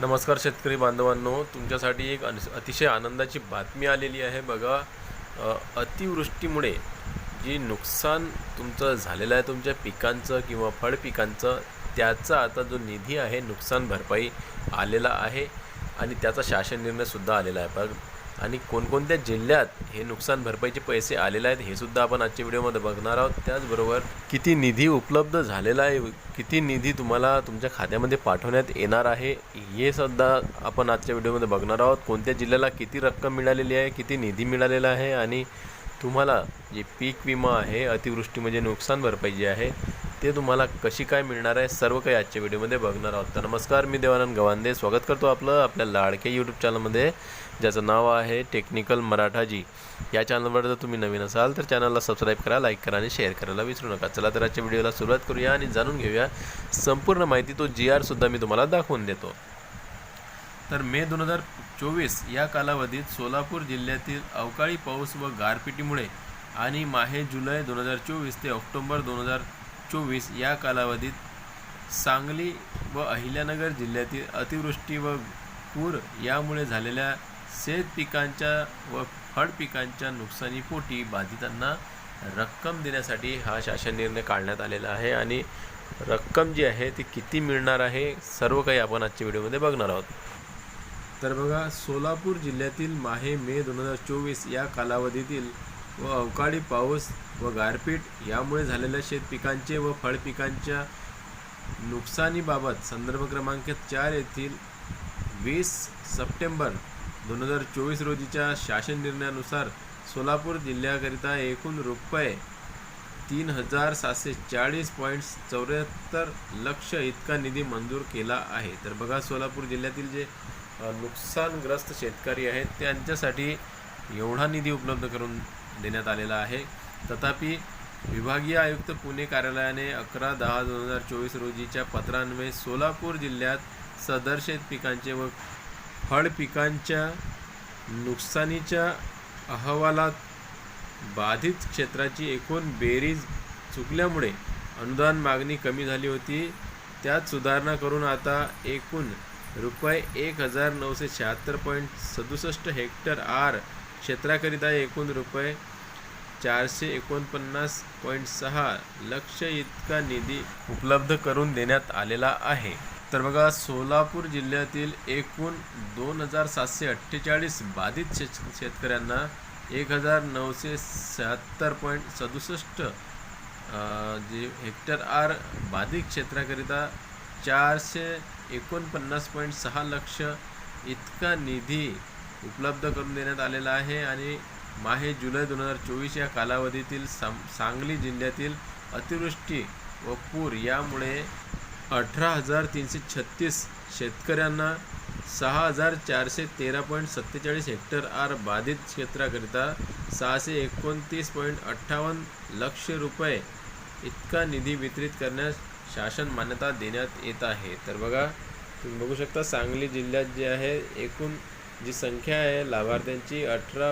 नमस्कार शेतकरी बांधवांनो तुमच्यासाठी एक अतिशय आनंदाची बातमी आलेली आहे. बघा अतिवृष्टीमुळे जी नुकसान तुमचं झालेलं आहे तुमच्या पिकांचं किंवा फळ पिकांचं त्याचा आता जो निधी आहे नुकसान भरपाई आलेला आहे आणि त्याचा शासन निर्णयसुद्धा आलेला आहे. पण आणि कोणकोणत्या जिल्ह्यात हे नुकसान भरपाईचे पैसे आलेले आहेत हे सुद्धा आपण आजच्या व्हिडिओमध्ये बघणार आहोत. त्याचबरोबर किती निधी उपलब्ध झालेला आहे किती निधी तुम्हाला तुमच्या खात्यामध्ये पाठवण्यात येणार आहे हे सुद्धा आपण आजच्या व्हिडिओमध्ये बघणार आहोत. कोणत्या जिल्ह्याला किती रक्कम मिळालेली आहे किती निधी मिळालेला आहे आणि तुम्हाला जे पीक विमा आहे अतिवृष्टी म्हणजे नुकसान भरपाई जी आहे ते तुम्हाला कशी काय मिळणार आहे सर्व काही आजच्या व्हिडिओमध्ये बघणार आहोत. तर नमस्कार मी देवानंद गवांदे. स्वागत करतो आपलं आपल्या लाडक्या यूट्यूब चॅनलमध्ये ज्याचं नाव आहे टेक्निकल मराठाजी. या चॅनलवर जर तुम्ही नवीन असाल तर चॅनलला सबस्क्राईब करा लाईक करा आणि शेअर करायला विसरू नका. चला तर आजच्या व्हिडिओला सुरुवात करूया आणि जाणून घेऊया संपूर्ण माहिती. तो जी आरसुद्धा मी तुम्हाला दाखवून देतो. तर मे दोन हजार चोवीस या कालावधीत सोलापूर जिल्ह्यातील अवकाळी पाऊस व गारपिटीमुळे आणि माहे जुलै दोन हजार चोवीस ते ऑक्टोबर दोन हजार चोवीस या कालावधीत सांगली व अहिल्यानगर जिल्ह्यातील अतिवृष्टी व पूर यामुळे झालेल्या शेत पिकांच्या व फळ पिकांच्या नुकसानीपोटी बाधितांना रक्कम देण्यासाठी हा शासन निर्णय काढण्यात आलेला आहे आणि रक्कम जी आहे ती किती मिळणार आहे सर्व काही आपण आजच्या व्हिडिओमध्ये बघणार आहोत. तर बघा सोलापूर जिल्ह्यातील माहे मे दोन हजार चोवीस या कालावधीतील व अवकाळी पाऊस व गारपीट यामुळे झालेल्या शेतपिकांचे व फळपिकांच्या नुकसानीबाबत संदर्भ क्रमांक चार येथील वीस सप्टेंबर दोन हजार चोवीस रोजीच्या शासन निर्णयानुसार सोलापूर जिल्ह्याकरिता एकूण रुपये तीन हजार सातशे चाळीस पॉईंट चौऱ्याहत्तर लक्ष इतका निधी मंजूर केला आहे. तर बघा सोलापूर जिल्ह्यातील जे नुकसानग्रस्त शेतकरी आहेत त्यांच्यासाठी एवढा निधी उपलब्ध करून देण्यात आलेला आहे. तथापि विभागीय आयुक्त पुणे कार्यालयाने अकरा दहा दोन हजार चोवीस रोजीच्या पत्रान्वये सोलापूर जिल्ह्यात सदर शेत पिकांचे व फळ पिकांच्या नुकसानीच्या अहवालात बाधित क्षेत्राची एकूण बेरीज चुकल्यामुळे अनुदान मागणी कमी झाली होती. त्यात सुधारणा करून आता एकूण रुपये एक हजार नऊशे शहात्तर पॉईंट सदुसष्ट हेक्टर आर क्षेत्राकरिता एकूण रुपये चारशे एकोणपन्नास पॉईंट सहा लक्ष इतका निधी उपलब्ध करून देण्यात आलेला आहे. तर बघा सोलापूर जिल्ह्यातील एकूण दोन हजार सातशे अठ्ठेचाळीस बाधित शेत शेतकऱ्यांना एक हजार नऊशे शहात्तर पॉईंट सदुसष्ट जे हेक्टर आर बाधित क्षेत्राकरिता चारशे एकोणपन्नास पॉईंट सहा लक्ष इतका निधी उपलब्ध करून देण्यात आलेला आहे आणि माहे जुलै दोन हजार चोवीस या कालावधीतील साम सांगली जिल्ह्यातील अतिवृष्टी व पूर यामुळे अठरा हजार तीनशे छत्तीस शेतकऱ्यांना सहा हजार चारशे तेरा पॉईंट सत्तेचाळीस हेक्टर आर बाधित क्षेत्राकरिता सहाशे एकोणतीस पॉईंट अठ्ठावन्न लक्ष रुपये इतका निधी वितरित करण्यास शासन मान्यता देण्यात येत आहे. तर बघा तुम्ही बघू शकता सांगली जिल्ह्यात जे आहे एकूण जी संख्या आहे लाभार्थ्यांची अठरा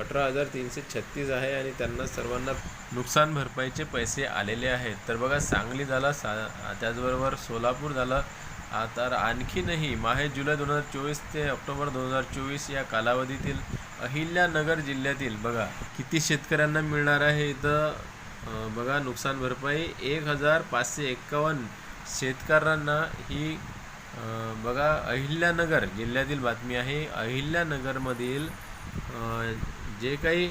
अठरा हजार तीनशे छत्तीस आहे आणि त्यांना सर्वांना नुकसान भरपाईचे पैसे आलेले आहेत. तर बघा सांगली झाला सा त्याचबरोबर सोलापूर झाला. तर आणखीनही माहे जुलै दोन हजार चोवीस ते ऑक्टोबर दोन हजार चोवीस या कालावधीतील अहिल्यानगर जिल्ह्यातील बघा किती शेतकऱ्यांना मिळणार आहे इथं? बघा नुकसान भरपाई एक हजार पाचशे एक्कावन्न शेतकऱ्यांना ही बघा अहिल्यानगर जिल्ह्यातील बातमी आहे. अहिल्यानगरमधील जे काही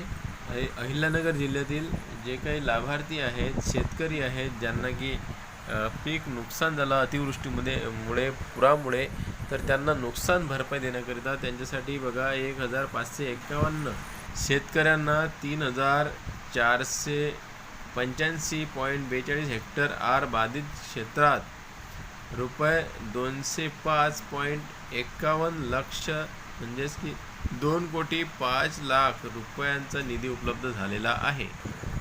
अहिल्यानगर जिल्ह्यातील जे काही लाभार्थी आहेत शेतकरी आहेत ज्यांना की पीक नुकसान झालं अतिवृष्टीमध्ये मुळे पुरामुळे तर त्यांना नुकसान भरपाई देण्याकरिता त्यांच्यासाठी बघा एक हजार पाचशे एक्कावन्न शेतकऱ्यांना तीन हजार चारशे पंच्याऐंशी पॉईंट बेचाळीस हेक्टर आर बाधित क्षेत्रात रुपये दोनशे पाच पॉईंट एक्कावन्न लक्ष म्हणजेच की दोन कोटी पाच लाख रुपयांचा निधी उपलब्ध झालेला आहे.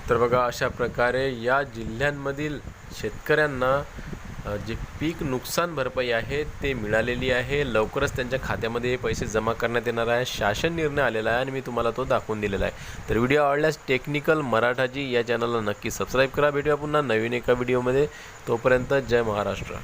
तर बघा अशा प्रकारे या जिल्ह्यांमधील शेतकऱ्यांना जे पीक नुकसान भरपाई आहे ते मिळालेली आहे. लवकरच त्यांच्या खात्यामध्ये पैसे जमा करण्यात येणार आहे. शासन निर्णय आलेला आहे आणि मी तुम्हाला तो दाखवून दिलेला आहे. तर व्हिडिओ आवडल्यास टेक्निकल मराठाजी या चॅनलला नक्की सबस्क्राईब करा. भेटूया पुन्हा नवीन एका व्हिडिओमध्ये. तोपर्यंत जय महाराष्ट्र.